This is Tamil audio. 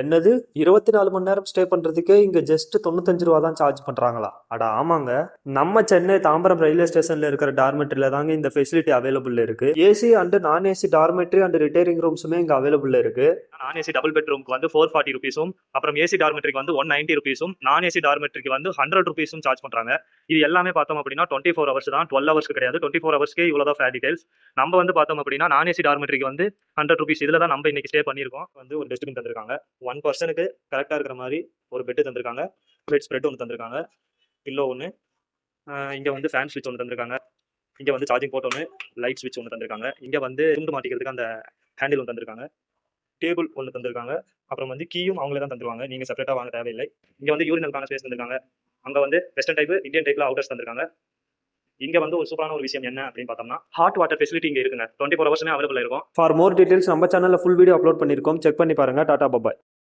என்னது? இருபத்தி நாலு மணி நேரம் ஸ்டே பண்றதுக்கே இங்க ஜஸ்ட் தொண்ணூத்தஞ்சு ரூபா தான் சார்ஜ் பண்றாங்களா? அட ஆமாங்க. நம்ம சென்னை தாம்பரம் ரயில்வே ஸ்டேஷன்ல இருக்கிற டார்மெட்ரியில தாங்க இந்த ஃபெசிலிட்டி அவைலபிள் இருக்கு. AC and non AC dormitory and retiring ரூம்ஸுமே இங்க அவைலபிள் இருக்கு. நான் ஏசி டபுள் பெட்ரூம்க்கு வந்து ஃபோர் ஃபார்ட்டி ருபீஸும் அப்புறம் ஏசி டார்மெட்ரிக்கு வந்து ஒன் நைன்டி ருபீஸும் நான் ஏசி டார்மெட்ரிக்கு வந்து ஹண்ட்ரட் ருபீஸும் சார்ஜ் பண்றாங்க. இது எல்லாமே பார்த்தோம் அப்படின்னா டுவெண்ட்டி ஃபோர் ஹவர்ஸ் தான். டுவெல் ஹவர்ஸ்க்கு கிடையாது. டுவெண்ட்டி ஃபோர் ஹவர்ஸ்க்கே இவ்வளோ தான் ஃபேர் டீடைல்ஸ் நம்ம வந்து பார்த்தோம் அப்படின்னா நான் ஏசி டார்மெட்ரிக்கு வந்து ஹண்ட்ரட் ருபீஸ் இதில் தான் நம்ம இன்னைக்கு ஸ்டே பண்ணியிருக்கோம். வந்து ஒரு டஸ்ட்பின் தந்திருக்காங்க. ஒன் பர்சனுக்கு கரெக்டாக இருக்கிற மாதிரி ஒரு பெட்டு தந்திருக்காங்க. பெட் ஸ்ப்ரெட் ஒன்று தந்திருக்காங்க. பில்லோ ஒன்று இங்கே வந்து ஃபேன் ஸ்விட்ச் ஒன்று தந்திருக்காங்க. இங்கே வந்து சார்ஜிங் போர்ட் ஒன்று லைட் ஸ்விட்ச் ஒன்று தந்திருக்காங்க. இங்கே வந்து துண்டு மாட்டிக்கிறதுக்கு அந்த ஹேண்டில் ஒன்று தந்திருக்காங்க. டேபிள் ஒன்று தந்திருக்காங்க. அப்புறம் வந்து கீயும் அவங்களே தான் தந்துருவாங்க. நீங்கள் செப்பரேட்டாக வாங்க தேவையில்லை. இங்கே வந்து யூரினலுக்கான ஸ்பேஸ் தந்திருக்காங்க. அங்கே வந்து வெஸ்டர்ன் டைப் இந்தியன் டைப்ல அவுட்டர்ஸ் தந்திருக்காங்க. இங்க வந்து ஒரு சூப்பரான ஒரு விஷயம் என்ன அப்படின்னு பார்த்தோம்னா ஹாட் வாட்டர் ஃபெசிலிட்டி இங்க இருக்குங்க. டுவெண்ட்டி ஃபோர் ஹவர்ஸ்மே அவைலபிள் இருக்கும். ஃபார் மோர் டீடைல்ஸ் நம்ம சேனல்ல ஃபுல் வீடியோ அப்லோட் பண்ணிருக்கோம் செக் பண்ணி பாருங்க. டாடா பபாய்